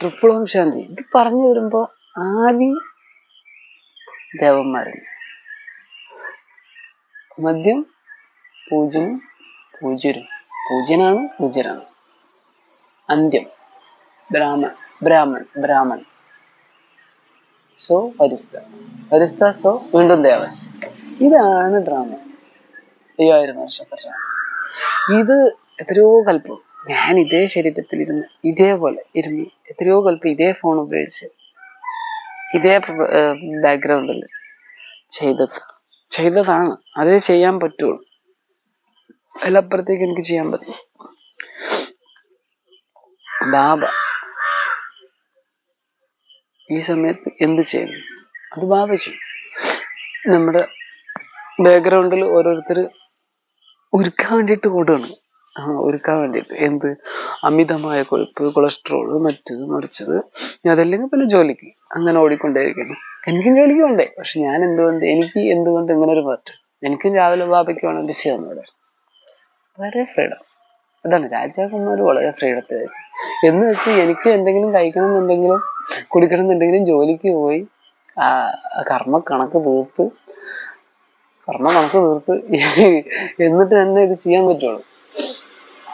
Triple Om Shanti ഇത് പറഞ്ഞു വരുമ്പോ ആദി ദേവന്മാരൻ മദ്യം പൂജ്യനും പൂജ്യരും. പൂജ്യനാണ് പൂജ്യരാണ്. അന്ത്യം ബ്രാഹ്മൺ ബ്രാഹ്മൺ ബ്രാഹ്മൺ. സോ പരിസ്ഥ. പരിസ്ഥ സോ വീണ്ടും ദേവൻ. ഇതാണ് ഡ്രാമ അയ്യായിരം വർഷത്തെ ഡ്രാമ ഇത് എത്രയോ കൽപ്പം. ഞാൻ ഇതേ ശരീരത്തിൽ ഇരുന്ന് ഇതേപോലെ ഇരുന്ന് എത്രയോ കൽപ്പം ഇതേ ഫോൺ ഉപയോഗിച്ച് ഇതേ ബാക്ക്ഗ്രൗണ്ടിൽ ചെയ്തത്. ചെയ്തതാണ്. അതേ ചെയ്യാൻ പറ്റുള്ളൂ. അതിലപ്പുറത്തേക്ക് എനിക്ക് ചെയ്യാൻ പറ്റും ബാബ ഈ സമയത്ത് എന്ത് ചെയ്യുന്നു? അത് ബാബ ചെയ്യും. നമ്മുടെ ബാക്ക്ഗ്രൗണ്ടിൽ ഓരോരുത്തർ ഒരുക്കാൻ വേണ്ടിയിട്ട് ഓടുകയാണ് ഒരുക്കാൻ വേണ്ടിയിട്ട് എന്ത്? അമിതമായ കൊഴുപ്പ് കൊളസ്ട്രോൾ മറ്റത് മറിച്ചത്. അതല്ലെങ്കിൽ പിന്നെ ജോലിക്ക് അങ്ങനെ ഓടിക്കൊണ്ടേയിരിക്കണം എനിക്കും ജോലിക്ക് വേണ്ടേ പക്ഷെ ഞാൻ എന്തുകൊണ്ട് എനിക്ക് എന്തുകൊണ്ട് ഇങ്ങനെ ഒരു മാറ്റം? എനിക്കും രാവിലെ ബാബയ്ക്ക് വേണം ബിസി വന്നവിടെ വളരെ ഫ്രീഡം. അതാണ് രാജാക്കന്മാർ വളരെ ഫ്രീഡത്തിലായിരിക്കും. എന്ന് വെച്ച് എനിക്ക് എന്തെങ്കിലും കഴിക്കണം എന്നുണ്ടെങ്കിലും കുടിക്കണം എന്നുണ്ടെങ്കിലും ജോലിക്ക് പോയി കർമ്മ കണക്ക് തീർത്ത് കർമ്മ കണക്ക് തീർത്ത് എന്നിട്ട് തന്നെ ഇത് ചെയ്യാൻ പറ്റുള്ളൂ.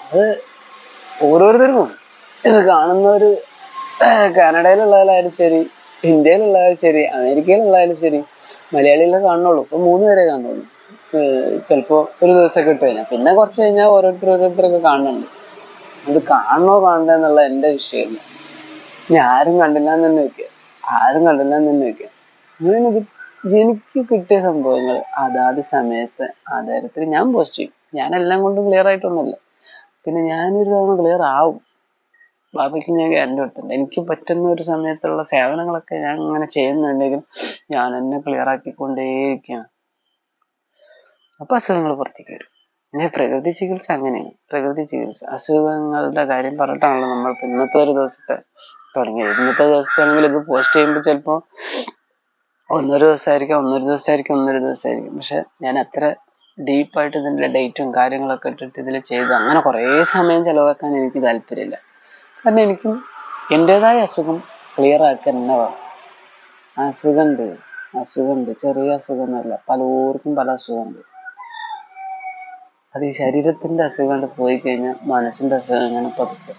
അത് ഓരോരുത്തർക്കും ഇത് കാണുന്നവര് കാനഡയിലുള്ളവരായാലും ശരി ഇന്ത്യയിലുള്ളവരും ശരി അമേരിക്കയിലുള്ളവരും ശരി മലയാളികളെ കാണുന്നുള്ളൂ. ഇപ്പൊ മൂന്ന് പേരെ കാണുന്നുള്ളൂ. ചിലപ്പോ ഒരു ദിവസം ഇട്ട് കഴിഞ്ഞാൽ പിന്നെ കുറച്ച് കഴിഞ്ഞാൽ ഓരോരുത്തർ ഓരോരുത്തരൊക്കെ കാണുന്നുണ്ട്. അത് കാണണോ കാണണ്ട എന്നുള്ള എന്റെ വിഷയമില്ല. ഇനി ആരും കണ്ടില്ല എന്ന് തന്നെ വെക്കുക ആരും കണ്ടില്ല എന്ന് തന്നെ വെക്കുക ഞാനിത് എനിക്ക് കിട്ടിയ സംഭവങ്ങൾ അതാത് സമയത്ത് ആധാരത്തിൽ ഞാൻ പോസ്റ്റ് ചെയ്യും. ഞാൻ എല്ലാം കൊണ്ടും ക്ലിയർ ആയിട്ടൊന്നുമല്ല. പിന്നെ ഞാനൊരു തവണ ക്ലിയർ ആവും. ബാബയ്ക്ക് ഞാൻ ഗ്യാരണ്ടി കൊടുത്തിട്ടുണ്ട്. എനിക്ക് പറ്റുന്ന ഒരു സമയത്തുള്ള സേവനങ്ങളൊക്കെ ഞാൻ ഇങ്ങനെ ചെയ്യുന്നുണ്ടെങ്കിൽ ഞാൻ എന്നെ ക്ലിയർ ആക്കിക്കൊണ്ടേയിരിക്കുകയാണ്. അപ്പൊ അസുഖങ്ങൾ പുറത്തേക്ക് വരും. പിന്നെ പ്രകൃതി ചികിത്സ അങ്ങനെയാണ്. പ്രകൃതി ചികിത്സ. അസുഖങ്ങളുടെ കാര്യം പറഞ്ഞിട്ടാണല്ലോ നമ്മൾ ഇന്നത്തെ ഒരു ദിവസത്തെ തുടങ്ങിയത്. ഇന്നത്തെ ദിവസത്താണെങ്കിൽ ഇത് പോസ്റ്റ് ചെയ്യുമ്പോൾ ചിലപ്പോൾ ഒന്നൊരു ദിവസമായിരിക്കും ഒന്നൊരു ദിവസമായിരിക്കും ഒന്നൊരു ദിവസമായിരിക്കും. പക്ഷെ ഞാൻ അത്ര ഡീപ്പായിട്ട് ഇതിന്റെ ഡേറ്റും കാര്യങ്ങളൊക്കെ ഇട്ടിട്ട് ഇതിൽ ചെയ്ത്. അങ്ങനെ കുറേ സമയം ചിലവാക്കാൻ എനിക്ക് താല്പര്യമില്ല. കാരണം എനിക്കും എന്റെതായ അസുഖം ക്ലിയർ ആക്കാൻ തന്നെ അസുഖമുണ്ട് അസുഖമുണ്ട് ചെറിയ അസുഖമൊന്നുമല്ല പലർക്കും പല അസുഖമുണ്ട്. അത് ഈ ശരീരത്തിന്റെ അസുഖം പോയി കഴിഞ്ഞാൽ മനസ്സിന്റെ അസുഖം ഇങ്ങനെ പതുക്കെ.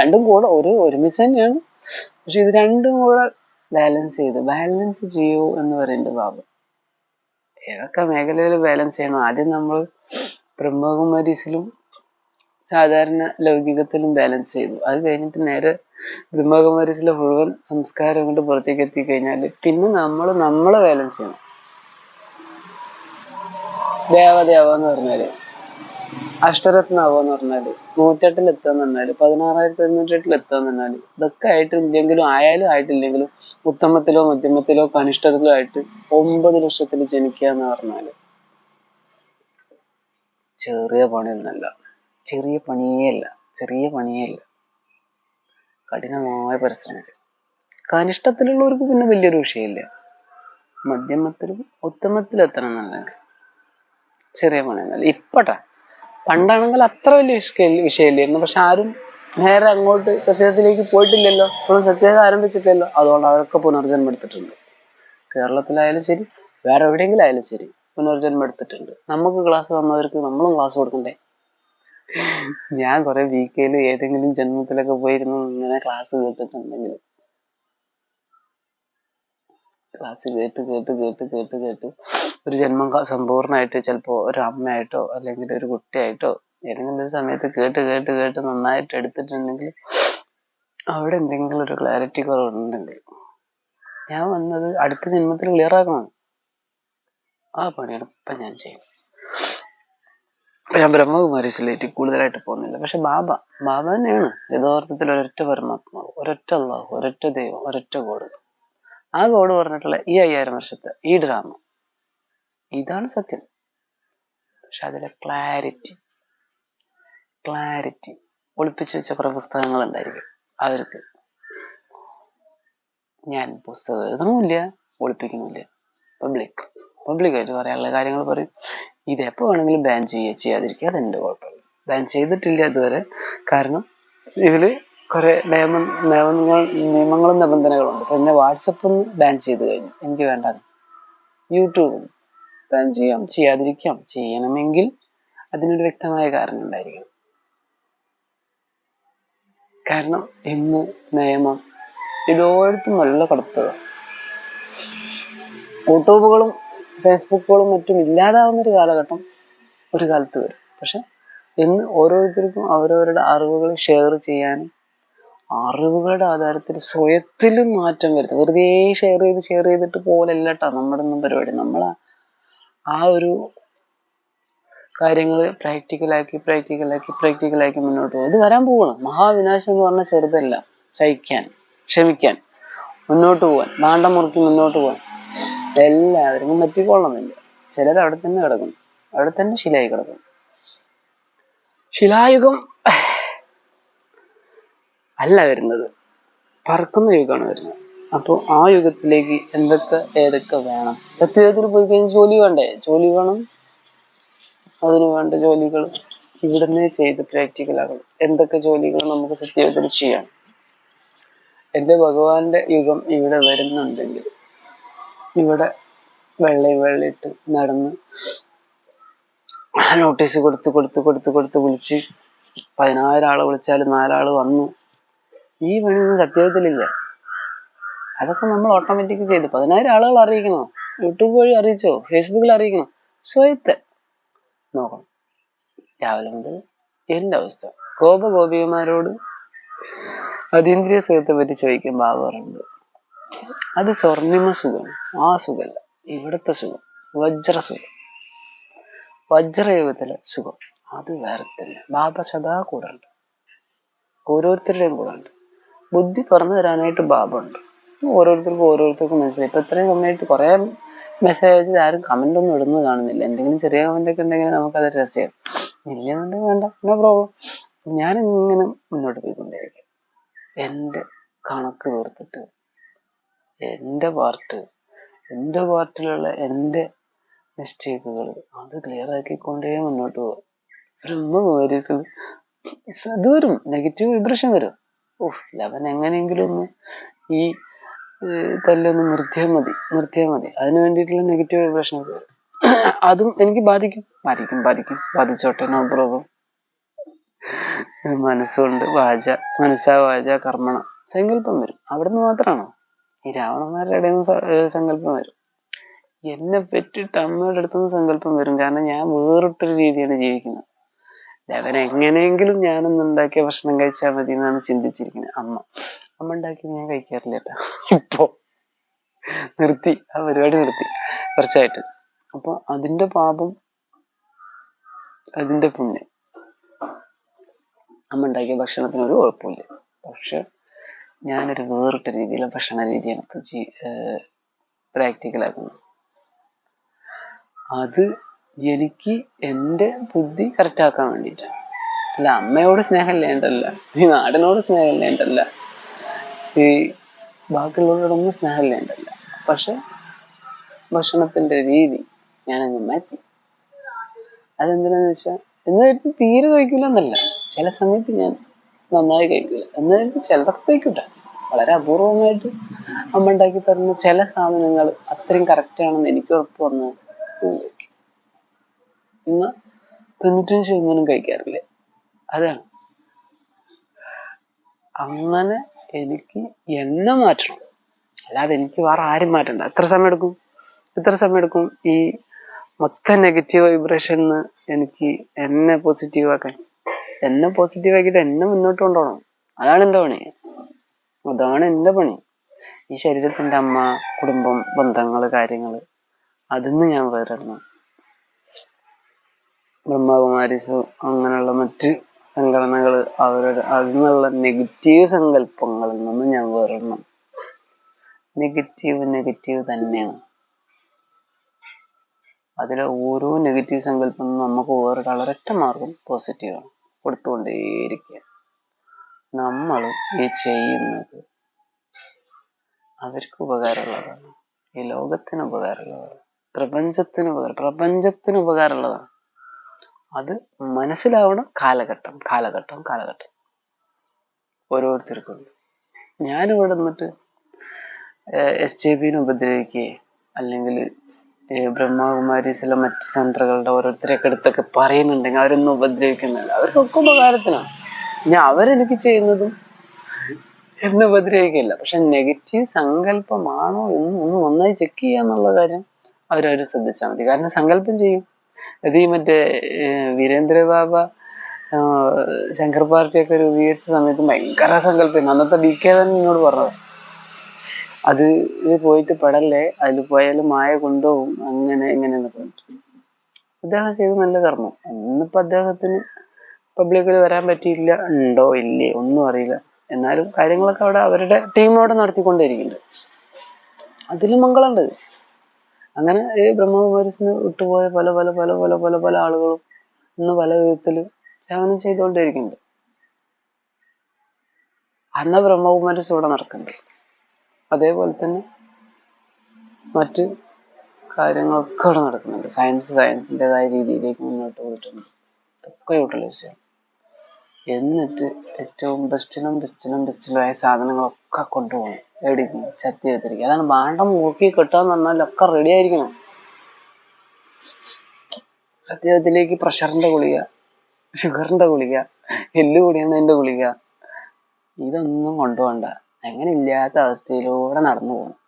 രണ്ടും കൂടെ ഒരു ഒരുമിച്ച് തന്നെയാണ്. പക്ഷെ ഇത് രണ്ടും കൂടെ ബാലൻസ് ചെയ്ത് ബാലൻസ് ചെയ്യൂ എന്ന് പറയുന്നത് ബാബു ഏതൊക്കെ മേഖലയിൽ ബാലൻസ് ചെയ്യണം? ആദ്യം നമ്മൾ ബ്രഹ്മകുമാരീസിലും സാധാരണ ലൗകികത്തിലും ബാലൻസ് ചെയ്തു. അത് കഴിഞ്ഞിട്ട് നേരെ ബ്രഹ്മകുമാരീസിലെ മുഴുവൻ സംസ്കാരം കൊണ്ട് പുറത്തേക്ക് എത്തി കഴിഞ്ഞാൽ പിന്നെ നമ്മൾ നമ്മളെ ബാലൻസ് ചെയ്യണം. ദേവദേവ എന്ന് പറഞ്ഞാൽ. അഷ്ടരത്നാവോ എന്ന് പറഞ്ഞാൽ നൂറ്റെട്ടിൽ എത്തുക പറഞ്ഞാൽ പതിനാറായിരത്തി തൊണ്ണൂറ്റെട്ടിൽ എത്തുക പറഞ്ഞാൽ ഇതൊക്കെ ആയിട്ട് ഇല്ലെങ്കിലും ആയാലും ആയിട്ടില്ലെങ്കിലും ഉത്തമത്തിലോ മധ്യമത്തിലോ കനിഷ്ഠത്തിലോ ആയിട്ട് ഒമ്പത് ലക്ഷത്തിൽ ജനിക്കുക എന്ന് പറഞ്ഞാൽ ചെറിയ പണിയൊന്നല്ല. ചെറിയ പണിയേ അല്ല. ചെറിയ പണിയേ അല്ല. കഠിനമായ പരിശ്രമിക്കും കനിഷ്ഠത്തിലുള്ളവർക്ക് പിന്നെ വലിയൊരു വിഷയമില്ല. മധ്യമത്തിലും ഉത്തമത്തിലും എത്തണം എന്നുണ്ടെങ്കിൽ ചെറിയ പണിയൊന്നുമല്ല. ഇപ്പട്ടെ പണ്ടാണെങ്കിൽ അത്ര വലിയ വിഷയമില്ലായിരുന്നു. പക്ഷെ ആരും നേരെ അങ്ങോട്ട് സത്യത്തിലേക്ക് പോയിട്ടില്ലല്ലോ. ഇപ്പോഴും സത്യത ആരംഭിച്ചിട്ടില്ലല്ലോ. അതുകൊണ്ട് അവരൊക്കെ പുനർജന്മം എടുത്തിട്ടുണ്ട്. കേരളത്തിലായാലും ശരി വേറെ എവിടെയെങ്കിലും ആയാലും ശരി പുനർജന്മം എടുത്തിട്ടുണ്ട്. നമുക്ക് ക്ലാസ് തന്നവർക്ക് നമ്മളും ക്ലാസ് കൊടുക്കണ്ടേ? ഞാൻ കുറെ വീക്കയിലും ഏതെങ്കിലും ജന്മത്തിലൊക്കെ പോയിരുന്നു ഇങ്ങനെ ക്ലാസ് കേട്ടിട്ടുണ്ടെങ്കിൽ. ക്ലാസ് കേട്ട് കേട്ട് കേട്ട് കേട്ട് കേട്ട്. ഒരു ജന്മം സമ്പൂർണമായിട്ട് ചിലപ്പോൾ ഒരു അമ്മയായിട്ടോ അല്ലെങ്കിൽ ഒരു കുട്ടിയായിട്ടോ ഏതെങ്കിലും ഒരു സമയത്ത് കേട്ട് കേട്ട് കേട്ട് നന്നായിട്ട് എടുത്തിട്ടുണ്ടെങ്കിൽ അവിടെ എന്തെങ്കിലും ഒരു ക്ലാരിറ്റി കുറവുണ്ടെങ്കിൽ ഞാൻ വന്നത് അടുത്ത ജന്മത്തിൽ ക്ലിയർ ആക്കണം ആ പണിയാണ് ഇപ്പം ഞാൻ ചെയ്യും ഞാൻ ബ്രഹ്മകുമാരീസിലേക്ക് കൂടുതലായിട്ട് പോകുന്നില്ല. പക്ഷെ ബാബ ബാബ തന്നെയാണ് യഥാർത്ഥത്തിൽ ഒരൊറ്റ പരമാത്മാവ് ഒരൊറ്റ അള്ളാഹു ഒരൊറ്റ ദൈവം ഒരൊറ്റ ഗോഡ്. ആ ഗോഡ് പറഞ്ഞിട്ടുള്ള ഈ അയ്യായിരം വർഷത്തെ ഈ ഡ്രാമ ഇതാണ് സത്യം. പക്ഷെ അതിലെ ക്ലാരിറ്റി ക്ലാരിറ്റി ഒളിപ്പിച്ചു വെച്ച കുറെ പുസ്തകങ്ങൾ ഉണ്ടായിരിക്കും അവർക്ക്. ഞാൻ പുസ്തകം എഴുതണമില്ല ഒളിപ്പിക്കണമില്ല. പബ്ലിക് പബ്ലിക്കായിട്ട് പറയാനുള്ള കാര്യങ്ങൾ പറയും. ഇത് എപ്പോൾ വേണമെങ്കിലും ബാൻ ചെയ്യുക ചെയ്യാതിരിക്കുക അതെന്റെ കുഴപ്പമില്ല. ബാൻ ചെയ്തിട്ടില്ല ഇതുവരെ. കാരണം ഇതിൽ കുറെ നിയമ നിയമങ്ങൾ നിയമങ്ങളും നിബന്ധനകളുണ്ട്. പിന്നെ വാട്സപ്പ് ബാൻ ചെയ്ത് കഴിഞ്ഞു. എനിക്ക് വേണ്ട യൂട്യൂബ് ബാൻ ചെയ്യാം ചെയ്യാതിരിക്കാം. ചെയ്യണമെങ്കിൽ അതിനൊരു വ്യക്തമായ കാരണം ഉണ്ടായിരിക്കണം. കാരണം ഇന്ന് നിയമം എല്ലായിടത്തും നല്ല കടുത്തത്. യൂട്യൂബുകളും ഫേസ്ബുക്കുകളും മറ്റും ഇല്ലാതാവുന്ന ഒരു കാലഘട്ടം ഒരു കാലത്ത് വരും. പക്ഷെ ഇന്ന് ഓരോരുത്തർക്കും അവരവരുടെ അറിവുകൾ ഷെയർ ചെയ്യാനും അറിവുകളുടെ ആധാരത്തിൽ സ്വയത്തിലും മാറ്റം വരുത്തും. വെറുതെ ഷെയർ ചെയ്ത് ഷെയർ ചെയ്തിട്ട് പോലല്ല കേട്ടോ നമ്മുടെ ഒന്നും പരിപാടി. നമ്മൾ ആ ഒരു കാര്യങ്ങൾ പ്രാക്ടിക്കലാക്കി പ്രാക്ടിക്കലാക്കി പ്രാക്ടിക്കലാക്കി മുന്നോട്ട് പോകും. ഇത് വരാൻ പോകണം മഹാവിനാശം എന്ന് പറഞ്ഞാൽ ചെറുതല്ല. സഹിക്കാൻ ക്ഷമിക്കാൻ മുന്നോട്ട് പോകാൻ മാണ്ടം മുറുക്കി മുന്നോട്ട് പോകാൻ എല്ലാവരും പറ്റിക്കൊള്ളുന്നില്ല ചിലർ അവിടെ തന്നെ കിടക്കുന്നു. അവിടെ തന്നെ ശിലായി കിടക്കുന്നു. ശിലായുഗം അല്ല വരുന്നത്. പറക്കുന്ന യുഗമാണ് വരുന്നത്. അപ്പോൾ ആ യുഗത്തിലേക്ക് എന്തൊക്കെ ഏതൊക്കെ വേണം? സത്യത്തിൽ പോയി കഴിഞ്ഞാൽ ജോലി വേണ്ടേ? ജോലി വേണം. അതിനു വേണ്ട ജോലികൾ ഇവിടുന്ന് ചെയ്ത് പ്രാക്ടിക്കലാകണം എന്തൊക്കെ ജോലികൾ നമുക്ക് സത്യത്തിൽ ചെയ്യാം? എന്റെ ഭഗവാന്റെ യുഗം ഇവിടെ വരുന്നുണ്ടെങ്കിൽ ഇവിടെ വെള്ളി വെള്ളിയിട്ട് നടന്ന് നോട്ടീസ് കൊടുത്ത് കൊടുത്ത് കൊടുത്ത് കൊടുത്ത് വിളിച്ച് പതിനായിരം ആളെ വിളിച്ചാൽ നാലാൾ വന്നു. ഈ പണിയൊന്നും സത്യത്തിലില്ല അതൊക്കെ നമ്മൾ ഓട്ടോമാറ്റിക് ചെയ്തു. പതിനായിരം ആളുകൾ അറിയിക്കണോ. യൂട്യൂബ് വഴി അറിയിച്ചോ? ഫേസ്ബുക്കിൽ അറിയിക്കണോ. സ്വയത്ത് നോക്കണം. രാവിലെ മുതൽ എന്റെ അവസ്ഥ. ഗോപ ഗോപികമാരോട് അതീന്ദ്രിയ സുഖത്തെ പറ്റി ചോദിക്കാൻ ബാബ പറയുന്നത്. അത് സ്വർണിമ സുഖം ആ സുഖമല്ല. ഇവിടുത്തെ സുഖം വജ്ര സുഖം. വജ്രയുഗത്തിലെ സുഖം. അത് വേറെ തന്നെ. ബാബ സദാ കൂടെ ഉണ്ട് ഓരോരുത്തരുടെയും കൂടെ ഉണ്ട് ബുദ്ധി തുറന്നു തരാനായിട്ട് ബാബുണ്ട്. ഓരോരുത്തർക്കും ഓരോരുത്തർക്കും മനസ്സിലായി. ഇപ്പൊ ഇത്രയും സമയമായിട്ട് കുറെ മെസ്സേജ് ആരും കമന്റ് ഒന്നും ഇടുന്നത് കാണുന്നില്ല. എന്തെങ്കിലും ചെറിയ കമന്റ് ഒക്കെ ഉണ്ടെങ്കിൽ നമുക്കത് രസം ഇല്ലെന്നുണ്ടെങ്കിൽ വേണ്ട. നോ പ്രോബ്ലം ഞാൻ ഇങ്ങനെ മുന്നോട്ട് പോയിക്കൊണ്ടിരിക്കും എന്റെ കണക്ക് തീർത്തിട്ട് എന്റെ പാർട്ട് എന്റെ പാർട്ടിലുള്ള എന്റെ മിസ്റ്റേക്കുകൾ അത് ക്ലിയർ ആക്കിക്കൊണ്ടേ മുന്നോട്ട് പോകും ബ്രഹ്മ വേരീസിൽ അത് വരും നെഗറ്റീവ് വൈബ്രേഷൻ വരും. ലവൻ എങ്ങനെയെങ്കിലും ഒന്ന് ഈ തല്ലൊന്ന് നിർത്തിയാൽ മതി നിർത്തിയാൽ മതി. അതിന് വേണ്ടിയിട്ടുള്ള നെഗറ്റീവ് വൈബ്രേഷൻ അതും എനിക്ക് ബാധിക്കും. ബാധിക്കും ബാധിക്കും. ബാധിച്ചോട്ടെ നോ പ്രോബ്ലം മനസ്സുകൊണ്ട് വാച മനസ്സാ വാച കർമ്മണം സങ്കല്പം വരും. അവിടുന്ന് മാത്രമാണോ? ഈ രാവണന്മാരുടെ ഇടയിൽ നിന്ന് സങ്കല്പം വരും. എന്നെ പറ്റിയിട്ട് അമ്മയുടെ അടുത്തുനിന്ന് സങ്കല്പം വരും. കാരണം ഞാൻ വേറിട്ടൊരു രീതിയാണ് ജീവിക്കുന്നത്. അവൻ എങ്ങനെയെങ്കിലും ഞാനൊന്ന് ഉണ്ടാക്കിയ ഭക്ഷണം കഴിച്ചാൽ മതി എന്നാണ് ചിന്തിച്ചിരിക്കുന്നത്. അമ്മ അമ്മ ഉണ്ടാക്കി ഞാൻ കഴിക്കാറില്ല ഇപ്പൊ നിർത്തി ആ പരിപാടി നിർത്തി കുറച്ചായിട്ട്. അപ്പൊ അതിന്റെ പാപം അതിന്റെ പുണ്യം. അമ്മ ഉണ്ടാക്കിയ ഭക്ഷണത്തിന് ഒരു കുഴപ്പമില്ല പക്ഷെ ഞാനൊരു വേറിട്ട രീതിയിലുള്ള ഭക്ഷണ രീതിയാണ് ഇപ്പൊ പ്രാക്ടിക്കലാക്കുന്നത്. അത് എനിക്ക് എന്റെ ബുദ്ധി കറക്റ്റാക്കാൻ വേണ്ടിയിട്ടാണ് അല്ല അമ്മയോട് സ്നേഹം ഇല്ലേണ്ടല്ല ഈ നാടിനോട് സ്നേഹം ഇല്ലേണ്ടല്ല ഈ ബാക്കിയുള്ളവരോടൊന്നും സ്നേഹം ഇല്ലേണ്ടല്ല പക്ഷെ ഭക്ഷണത്തിന്റെ രീതി ഞാനങ്ങ് മാറ്റി. അതെന്തിനാന്ന് വെച്ചാൽ എന്നായിരുന്നു തീരെ കഴിക്കില്ല എന്നല്ല ചില സമയത്ത് ഞാൻ നന്നായി കഴിക്കില്ല എന്നായിരുന്നു ചിലതൊക്കെ കഴിക്കൂട്ടെ. വളരെ അപൂർവമായിട്ട് അമ്മ ഉണ്ടാക്കി തരുന്ന ചില സാധനങ്ങൾ അത്രയും കറക്റ്റ് ആണെന്ന് എനിക്ക് ഉറപ്പ് വന്ന് ഞാൻ കഴിക്കും ഇന്ന് തൊണ്ണൂറ്റഞ്ച് ശതമാനം കഴിക്കാറില്ല. അതാണ്. അങ്ങനെ എനിക്ക് എണ്ണ മാറ്റണം. അല്ലാതെ എനിക്ക് വേറെ ആരും മാറ്റണ്ട. എത്ര സമയം എടുക്കും? എത്ര സമയം എടുക്കും? ഈ മൊത്തം നെഗറ്റീവ് വൈബ്രേഷൻ എനിക്ക് എന്നെ പോസിറ്റീവ് ആക്കാൻ. എന്നെ പോസിറ്റീവ് ആക്കിയിട്ട് എന്നെ മുന്നോട്ട് കൊണ്ടുപോകണം. അതാണ് എന്റെ പണി. അതാണ് എന്റെ പണി. ഈ ശരീരത്തിന്റെ അമ്മ കുടുംബം ബന്ധങ്ങൾ കാര്യങ്ങൾ അതിന്ന് ഞാൻ വേറിടണം ബ്രഹ്മകുമാരീസ് അങ്ങനെയുള്ള മറ്റ് സംഘടനകൾ അവരുടെ അതിൽ നിന്നുള്ള നെഗറ്റീവ് സങ്കല്പങ്ങളിൽ നിന്ന് ഞാൻ വേറെണ്ണം നെഗറ്റീവ് നെഗറ്റീവ് തന്നെയാണ്. അതിലെ ഓരോ നെഗറ്റീവ് സങ്കല്പം നമുക്ക് വേറെ കളറൊറ്റ മാർഗം പോസിറ്റീവാണ് കൊടുത്തുകൊണ്ടേയിരിക്കുക. നമ്മൾ ഈ ചെയ്യുന്നത് അവർക്ക് ഉപകാരമുള്ളതാണ്. ഈ ലോകത്തിന് ഉപകാരമുള്ളതാണ്. പ്രപഞ്ചത്തിന് ഉപകാരം. പ്രപഞ്ചത്തിന് ഉപകാരമുള്ളതാണ്. അത് മനസ്സിലാവണം കാലഘട്ടം കാലഘട്ടം കാലഘട്ടം. ഓരോരുത്തർക്കും. ഞാനിവിടെ നിന്നിട്ട് എസ് ജെ ബിനെ ഉപദ്രവിക്കുകയെ അല്ലെങ്കിൽ ബ്രഹ്മകുമാരീസിലെ മറ്റ് സെന്ററുകളുടെ ഓരോരുത്തരെയൊക്കെ എടുത്തൊക്കെ പറയുന്നുണ്ടെങ്കിൽ അവരൊന്നും ഉപദ്രവിക്കുന്നില്ല. അവർക്കൊക്കെ ഉപകാരത്തിനാണ്. ഞാൻ അവരെനിക്ക് ചെയ്യുന്നതും എന്നെ ഉപദ്രവിക്കില്ല. പക്ഷെ നെഗറ്റീവ് സങ്കല്പമാണോ എന്ന് ഒന്ന് നന്നായി ചെക്ക് ചെയ്യാന്നുള്ള കാര്യം അവരവര് ശ്രദ്ധിച്ചാൽ മതി. കാരണം സങ്കല്പം ചെയ്യും. അത് ഈ മറ്റേ ഏർ വീരേന്ദ്ര ബാബ ആഹ് ശങ്കർ പാർട്ടിയൊക്കെ രൂപീകരിച്ച സമയത്ത് ഭയങ്കര സങ്കല്പം അന്നത്തെ ഡി കെ തന്നെ എന്നോട് പറഞ്ഞത്. അത് ഇത് പോയിട്ട് പെടല്ലേ അതിൽ പോയാൽ മായ കൊണ്ടുപോകും അങ്ങനെ ഇങ്ങനെ എന്നൊക്കെ അദ്ദേഹം ചെയ്ത് നല്ല കർമ്മം. ഇന്നിപ്പോ അദ്ദേഹത്തിന് പബ്ലിക്കിൽ വരാൻ പറ്റിയില്ല ഉണ്ടോ ഇല്ലേ ഒന്നും അറിയില്ല. എന്നാലും കാര്യങ്ങളൊക്കെ അവിടെ അവരുടെ ടീം അവിടെ നടത്തിക്കൊണ്ടിരിക്കുന്നുണ്ട് അതിലും മംഗളുണ്ട് അങ്ങനെ ഈ ബ്രഹ്മകുമാരിസിന് വിട്ടുപോയ പല പല പല പല പല പല ആളുകളും ഇന്ന് പല വിധത്തിൽ സേവനം ചെയ്തുകൊണ്ടിരിക്കുന്നുണ്ട് അന്ന ബ്രഹ്മകുമാരിസ് ഇവിടെ നടക്കുന്നുണ്ട്. അതേപോലെ തന്നെ മറ്റ് കാര്യങ്ങളൊക്കെ ഇവിടെ നടക്കുന്നുണ്ട്. സയൻസ് സയൻസിന്റെതായ രീതിയിലേക്ക് മുന്നോട്ട് പോയിട്ടുണ്ട്. ഇതൊക്കെ യൂട്ടിലൈസ് ചെയ്യണം എന്നിട്ട് ഏറ്റവും ബെസ്റ്റിനും ബെസ്റ്റിനും ബെസ്റ്റിലുമായ സാധനങ്ങളൊക്കെ കൊണ്ടുപോകണം എവിടേക്ക് സത്യത്തിലേക്ക് അതാണ് ബാണ്ടം നോക്കി കിട്ടാന്ന് പറഞ്ഞാൽ ഒക്കെ റെഡി ആയിരിക്കണം. സത്യത്തിലേക്ക് പ്രഷറിന്റെ ഗുളിക ഷുഗറിന്റെ ഗുളിക എല്ല് കൂടിയതിന്റെ ഗുളിക ഇതൊന്നും കൊണ്ടുപോകണ്ട. അങ്ങനെ ഇല്ലാത്ത അവസ്ഥയിലൂടെ നടന്നു പോകണം.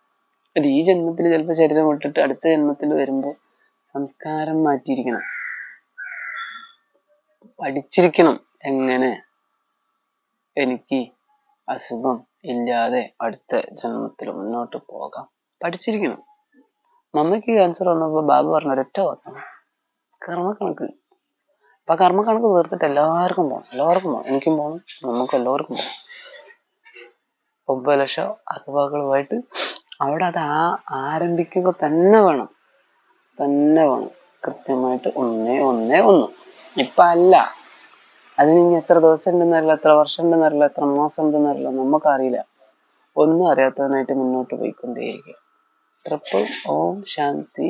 അത് ഈ ജന്മത്തിൽ ചിലപ്പോൾ ശരീരം വിട്ടിട്ട് അടുത്ത ജന്മത്തിൽ വരുമ്പോൾ സംസ്കാരം മാറ്റിയിരിക്കണം. പഠിച്ചിരിക്കണം എങ്ങനെ എനിക്ക് അസുഖം ഇല്ലാതെ അടുത്ത ജന്മത്തിൽ മുന്നോട്ട് പോകാം. പഠിച്ചിരിക്കണം. മമ്മയ്ക്ക് ക്യാൻസർ വന്നപ്പോൾ ബാബു പറഞ്ഞ ഒരൊറ്റ വാക്കാണ് കർമ്മക്കണക്ക്. അപ്പൊ കർമ്മക്കണക്ക് തീർത്തിട്ട് എല്ലാവർക്കും പോകണം എല്ലാവർക്കും പോകണം എനിക്കും പോകണം നമുക്ക് എല്ലാവർക്കും പോകണം ഒമ്പത് ലക്ഷം അഥവാകളുമായിട്ട് അവിടെ അത് ആ ആരംഭിക്കുക തന്നെ വേണം. തന്നെ വേണം. കൃത്യമായിട്ട് ഒന്നേ ഒന്നേ ഒന്ന്. ഇപ്പൊ അല്ല. അതിന് ഇനി എത്ര ദിവസം ഉണ്ടെന്നറിയില്ല എത്ര വർഷം ഉണ്ടെന്നറിയില്ല എത്ര മാസം ഉണ്ടെന്നറിയില്ല നമുക്കറിയില്ല. ഒന്നും അറിയാത്തവനായിട്ട് മുന്നോട്ട് പോയിക്കൊണ്ടേയിരിക്കുക ട്രിപ്പ് ഓം ശാന്തി.